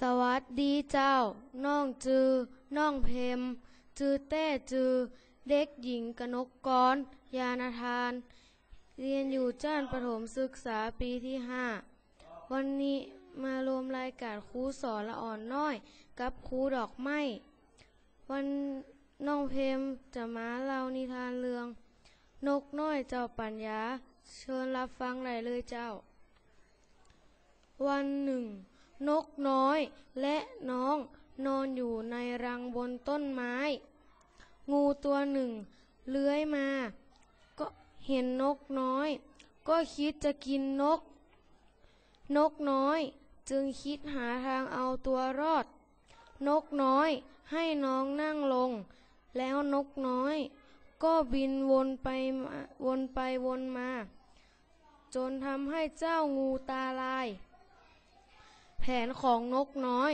สวัสดีเจ้า น้องจือ น้องเพม จือแต้จือ เด็กหญิงกนกกรยานทาน เรียนอยู่จ้านประถมศึกษาปีที่ห้าวันนี้มารวมรายการครูสอนละอ่อนน้อย กับครูดอกไม้ วันน้องเพมจะมาเล่านิทานเรื่อง นกน้อยเจ้าปัญญา เชิญรับฟังได้เลยเจ้า วันหนึ่ง นกน้อยและน้องนอนอยู่ในรังบนต้นไม้ งูตัวหนึ่ง เลื้อยมา ก็เห็นนกน้อย ก็คิดจะกินนก นกน้อยจึงคิดหาทางเอาตัวรอด นกน้อยให้น้องนั่งลง แล้วนกน้อย ก็บินวนไปวนไปวนมา จนทำให้เจ้างูตาลาย แผนของนกน้อย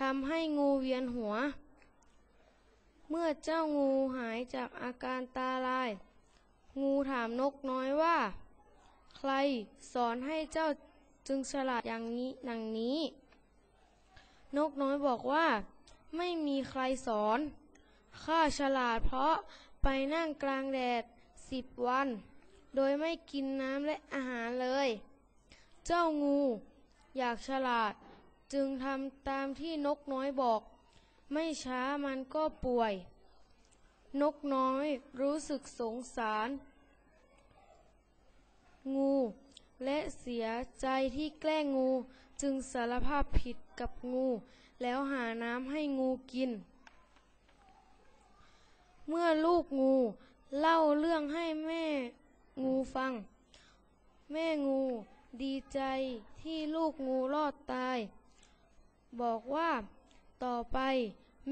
ทำให้งูเวียนหัว เมื่อเจ้างูหายจากอาการตาลาย งูถามนกน้อยว่า ใครสอนให้เจ้าจึงฉลาดอย่างนี้ดังนี้ นกน้อยบอกว่า ไม่มีใครสอน ข้าฉลาดเพราะไปนั่งกลางแดดสิบวัน โดยไม่กินน้ำและอาหารเลย เจ้างู อยากฉลาด จึงทำตามที่นกน้อยบอก ไม่ช้ามันก็ป่วย นกน้อยรู้สึกสงสาร งู และเสียใจที่แกล้งงูจึงสารภาพผิดกับงู แล้วหาน้ำให้งูกิน เมื่อลูกงูเล่าเรื่องให้แม่งูฟัง แม่งูดีใจที่ลูกงูรอดตาย บอกว่า ต่อไป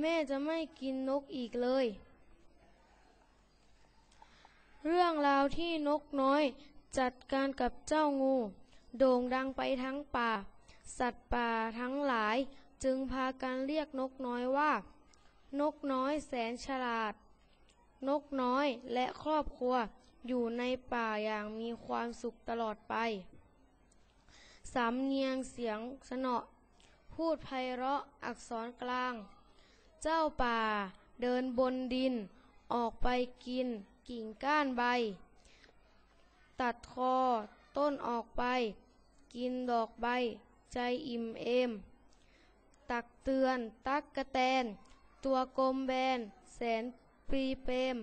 แม่จะไม่กินนกอีกเลย เรื่องราวที่นกน้อยจัดการกับเจ้างู โด่งดังไปทั้งป่า สัตว์ป่าทั้งหลายจึงพากันเรียกนกน้อยว่า นกน้อยแสนฉลาด นกน้อยและครอบครัวอยู่ในป่าอย่างมีความสุขตลอดไป สำเนียงเสียงสนอ พูดไพเราะอักษรกลาง เจ้าป่าเดินบนดิน ออกไปกินกิ่งก้านใบ ตัดคอต้นออกไป กินดอกใบ ใจอิ่มเอม ตักเตือนตักกระแตน ตัวกลมแบน แสนปรีเปม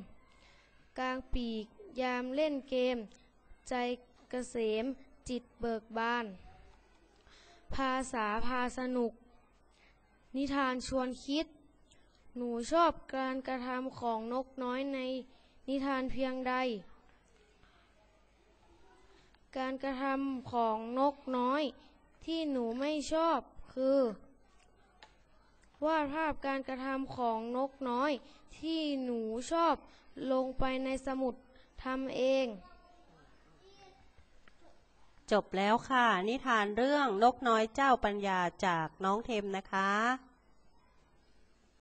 กลางปีกยามเล่นเกม ใจเกษมจิตเบิกบาน ภาษาพาสนุก นิทานชวนคิด หนูชอบการกระทำของนกน้อยในนิทานเพียงใด การกระทำของนกน้อยที่หนูไม่ชอบคือวาดภาพการกระทำของนกน้อยที่หนูชอบลงไปในสมุดทำเอง จบแล้วค่ะ นิทานเรื่องนกน้อยเจ้าปัญญาจากน้องเทมนะคะ